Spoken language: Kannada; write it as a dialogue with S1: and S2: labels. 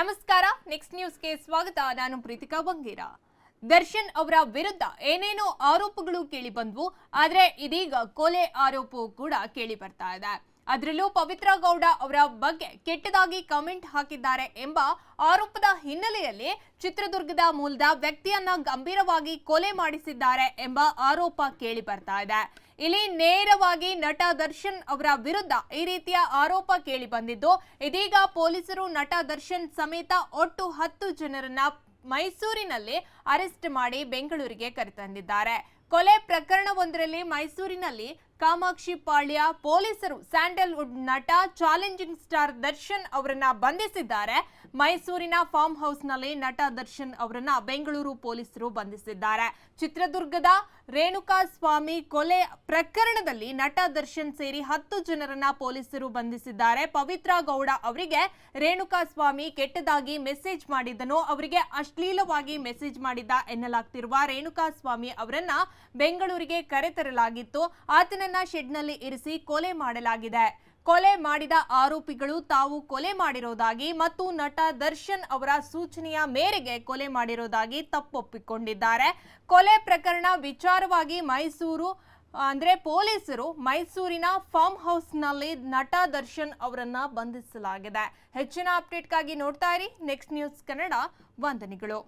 S1: ನಮಸ್ಕಾರ. ನೆಕ್ಸ್ಟ್ ನ್ಯೂಸ್ಗೆ ಸ್ವಾಗತ. ನಾನು ಪ್ರೀತಿಕಾ ಬಂಗೇರ. ದರ್ಶನ್ ಅವರ ವಿರುದ್ಧ ಏನೇನೋ ಆರೋಪಗಳು ಕೇಳಿ ಬಂದ್ವು. ಆದರೆ ಇದೀಗ ಕೊಲೆ ಆರೋಪವು ಕೂಡ ಕೇಳಿ ಬರ್ತಾ ಇದೆ. ಅದರಲ್ಲೂ ಪವಿತ್ರ ಗೌಡ ಅವರ ಬಗ್ಗೆ ಕೆಟ್ಟದಾಗಿ ಕಮೆಂಟ್ ಹಾಕಿದ್ದಾರೆ ಎಂಬ ಆರೋಪದ ಹಿನ್ನೆಲೆಯಲ್ಲಿ ಚಿತ್ರದುರ್ಗದ ಮೂಲದ ವ್ಯಕ್ತಿಯನ್ನ ಗಂಭೀರವಾಗಿ ಕೊಲೆ ಮಾಡಿಸಿದ್ದಾರೆ ಎಂಬ ಆರೋಪ ಕೇಳಿ ಬರ್ತಾ ಇದೆ. ಇಲ್ಲಿ ನೇರವಾಗಿ ನಟ ದರ್ಶನ್ ಅವರ ವಿರುದ್ಧ ಈ ರೀತಿಯ ಆರೋಪ ಕೇಳಿ ಬಂದಿದ್ದು, ಇದೀಗ ಪೊಲೀಸರು ನಟ ದರ್ಶನ್ ಸಮೇತ ಒಟ್ಟು ಹತ್ತು ಜನರನ್ನ ಮೈಸೂರಿನಲ್ಲಿ ಅರೆಸ್ಟ್ ಮಾಡಿ ಬೆಂಗಳೂರಿಗೆ ಕರೆತಂದಿದ್ದಾರೆ. ಕೊಲೆ ಪ್ರಕರಣವೊಂದರಲ್ಲಿ ಮೈಸೂರಿನಲ್ಲಿ ಕಾಮಾಕ್ಷಿ ಪಾಳ್ಯ ಪೊಲೀಸರು ಸ್ಯಾಂಡಲ್ವುಡ್ ನಟ ಚಾಲೆಂಜಿಂಗ್ ಸ್ಟಾರ್ ದರ್ಶನ್ ಅವರನ್ನ ಬಂಧಿಸಿದ್ದಾರೆ. ಮೈಸೂರಿನ ಫಾರ್ಮ್ ಹೌಸ್ನಲ್ಲಿ ನಟ ದರ್ಶನ್ ಅವರನ್ನ ಬೆಂಗಳೂರು ಪೊಲೀಸರು ಬಂಧಿಸಿದ್ದಾರೆ. ಚಿತ್ರದುರ್ಗದ ರೇಣುಕಾ ಸ್ವಾಮಿ ಕೊಲೆ ಪ್ರಕರಣದಲ್ಲಿ ನಟ ದರ್ಶನ್ ಸೇರಿ ಹತ್ತು ಜನರನ್ನ ಪೊಲೀಸರು ಬಂಧಿಸಿದ್ದಾರೆ. ಪವಿತ್ರ ಗೌಡ ಅವರಿಗೆ ರೇಣುಕಾ ಸ್ವಾಮಿ ಕೆಟ್ಟದಾಗಿ ಮೆಸೇಜ್ ಮಾಡಿದ್ದನು. ಅವರಿಗೆ ಅಶ್ಲೀಲವಾಗಿ ಮೆಸೇಜ್ ಮಾಡಿದ್ದ ಎನ್ನಲಾಗ್ತಿರುವ ರೇಣುಕಾ ಸ್ವಾಮಿ ಅವರನ್ನ ಬೆಂಗಳೂರಿಗೆ ಕರೆತರಲಾಗಿತ್ತು. ಆತನನ್ನ ಶೆಡ್ನಲ್ಲಿ ಇರಿಸಿ ಕೊಲೆ ಮಾಡಲಾಗಿದೆ. ಕೊಲೆ ಮಾಡಿದ ಆರೋಪಿಗಳು ತಾವು ಕೊಲೆ ಮಾಡಿರೋದಾಗಿ ಮತ್ತು ನಟ ದರ್ಶನ್ ಅವರ ಸೂಚನೆಯ ಮೇರೆಗೆ ಕೊಲೆ ಮಾಡಿರೋದಾಗಿ ತಪ್ಪೊಪ್ಪಿಕೊಂಡಿದ್ದಾರೆ. ಕೊಲೆ ಪ್ರಕರಣ ವಿಚಾರವಾಗಿ ಮೈಸೂರು, ಅಂದ್ರೆ ಪೊಲೀಸರು ಮೈಸೂರಿನ ಫಾರ್ಮ್ ಹೌಸ್ನಲ್ಲಿ ನಟ ದರ್ಶನ್ ಅವರನ್ನ ಬಂಧಿಸಲಾಗಿದೆ. ಹೆಚ್ಚಿನ ಅಪ್ಡೇಟ್ಗಾಗಿ ನೋಡ್ತಾ ಇರಿ. ನೆಕ್ಸ್ಟ್ ನ್ಯೂಸ್ ಕನ್ನಡ ವಂದನೆಗಳು.